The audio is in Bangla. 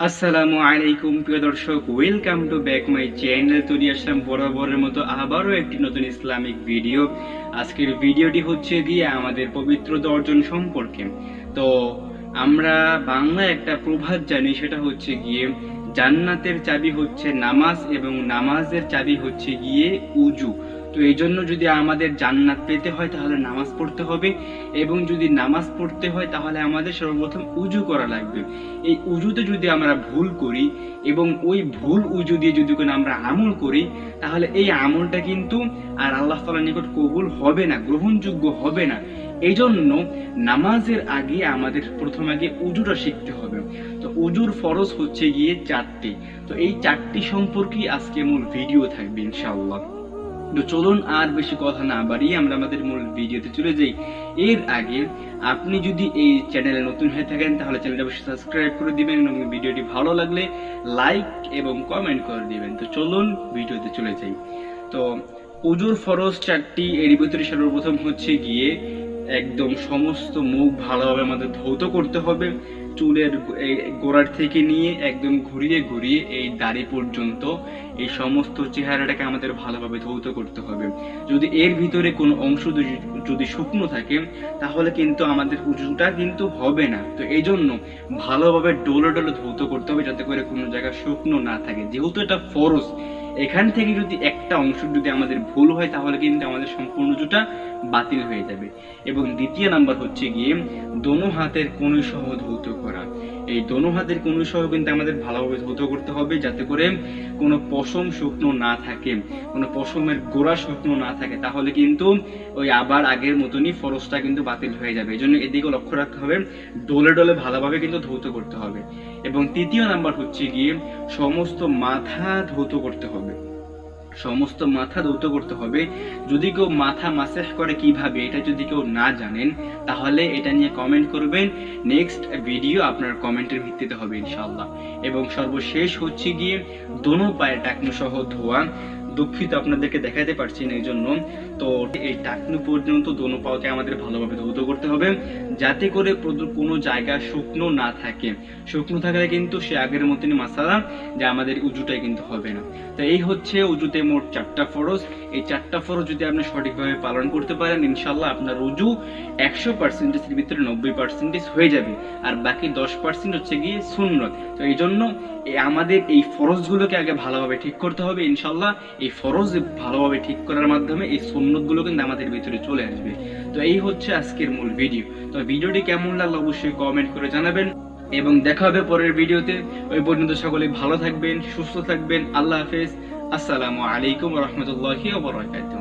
আসসালামু আলাইকুম, প্রিয় দর্শক। Welcome to back my channel তৈরি আসলাম বরাবরের মতো আবারও একটি নতুন ইসলামিক ভিডিও। আজকের ভিডিওটি হচ্ছে গিয়ে আমাদের পবিত্রতা অর্জন সম্পর্কে। তো আমরা বাংলায় একটা প্রভাত জানি, সেটা হচ্ছে গিয়ে, জান্নাতের চাবি হচ্ছে নামাজ এবং নামাজের চাবি হচ্ছে গিয়ে উজু। তো এই জন্য যদি আমাদের জান্নাত পেতে হয়, তাহলে নামাজ পড়তে হবে। এবং যদি নামাজ পড়তে হয়, তাহলে আমাদের সর্বপ্রথম উজু করা লাগবে। এই উজুতে যদি আমরা ভুল করি এবং ওই ভুল উজু দিয়ে যদি কোনো আমরা আমল করি, তাহলে এই আমলটা কিন্তু আর আল্লাহ তালার নিকট কবুল হবে না, গ্রহণযোগ্য হবে না। এই জন্য নামাজের আগে আমাদের প্রথম আগে উজুটা শিখতে হবে। তো উজুর ফরজ হচ্ছে গিয়ে চারটি। তো এই চারটি সম্পর্কেই আজকে মূল ভিডিও থাকবে, ইনশাআল্লাহ। তো চলুন আর বেশি কথা না বাড়িয়ে আমরা আমাদের মূল ভিডিওতে চলে যাই। এর আগে আপনি যদি এই চ্যানেলে নতুন হয়ে থাকেন, তাহলে চ্যানেলটা অবশ্যই সাবস্ক্রাইব করে দিবেন এবং ভিডিওটি ভালো লাগলে লাইক এবং কমেন্ট করে দিবেন। তো চলুন ভিডিওতে চলে যাই। তো উজুর ফরজ চারটি এর ভিতরে সর্বপ্রথম হচ্ছে গিয়ে একদম সমস্ত মুখ ভালোভাবে আমাদের ধৌত করতে হবে। চুলের গোড়ার থেকে নিয়ে একদম ঘুরিয়ে ঘুরিয়ে এই দাড়ি পর্যন্ত এই সমস্ত চেহারাটাকে আমাদের ভালোভাবে ধৌত করতে হবে। যদি এর ভিতরে কোনো অংশ যদি- শুকনো থাকে, তাহলে কিন্তু আমাদের উজুটা কিন্তু হবে না। তো এই জন্য ভালোভাবে ডোলে ডোলে ধৌত করতে হবে যাতে করে কোনো জায়গা শুকনো না থাকে। যেহেতু এটা ফরজ এখান থেকে যদি একটা অংশ যদি আমাদের ভুল হয়, তাহলে কিন্তু আমাদের সম্পূর্ণ উজুটা বাতিল হয়ে যাবে। এবং দ্বিতীয় নাম্বার হচ্ছে গিয়ে দোনো হাতের কনুই সহ ধৌত করা। এই দোনো হাতের কনুই সহ কিন্তু আমাদের ভালোভাবে ধৌত করতে হবে যাতে করে কোনো পশম শুকনো না থাকে, কোনো পশমের গোড়া শুকনো না থাকে। তাহলে কিন্তু ওই আবার আগের মতনই ফরজটা কিন্তু বাতিল হয়ে যাবে। এই জন্য এদিকে লক্ষ্য রাখতে হবে, ডোলে ডোলে ভালোভাবে কিন্তু ধৌত করতে হবে। এবং তৃতীয় নাম্বার হচ্ছে গিয়ে সমস্ত মাথা ধৌত করতে হবে। সমস্ত মাথা ধৌত করতে হবে। যদি কেউ মাথা মাসাজ করে কীভাবে, এটা যদি কেউ না জানেন, তাহলে এটা নিয়ে কমেন্ট করবেন। নেক্সট ভিডিও আপনার কমেন্টের ভিত্তিতে হবে ইনশাল্লাহ এবং সর্বশেষ হচ্ছে গিয়ে দোনো পায়ে টাকনো সহ ধোয়া। দুঃখিত আপনাদেরকে দেখাতে পারছি না এই জন্য তো এই টাকনু পর্যন্ত দোনো পাওকে আমাদের ভালোভাবে ধৌত করতে হবে, যাতে করে কোনো জায়গা শুকনো না থাকে। শুকনো থাকলে কিন্তু সে আগের মতনই মাসালা যে আমাদের উজুটাই কিন্তু হবে না। তো এই হচ্ছে উজুতে মোট চারটা ফরজ। এই চারটা ফরজ যদি আপনি সঠিকভাবে পালন করতে পারেন ইনশাল্লাহ আপনার উজু একশো পার্সেন্টেজের ভিতরে নব্বই পার্সেন্টেজ হয়ে যাবে। আর বাকি দশ পার্সেন্ট হচ্ছে গিয়ে সুন্নত। তো এই জন্য আমাদের এই ফরজগুলোকে আগে ভালোভাবে ঠিক করতে হবে ইনশাল্লাহ এই ফরজ ভালোভাবে ঠিক করার মাধ্যমে এই সুন্নতগুলো কিন্তু আমাদের ভিতরে চলে আসবে। তো এই হচ্ছে আজকের মূল ভিডিও তো ভিডিওটি কেমন লাগল অবশ্যই কমেন্ট করে জানাবেন এবং দেখা হবে পরের ভিডিওতে ওই পর্যন্ত সকলে ভালো থাকবেন, সুস্থ থাকবেন। আল্লাহ হাফেজ। আসসালামু আলাইকুম রহমতুল্লাহি ওবরাকাতুহ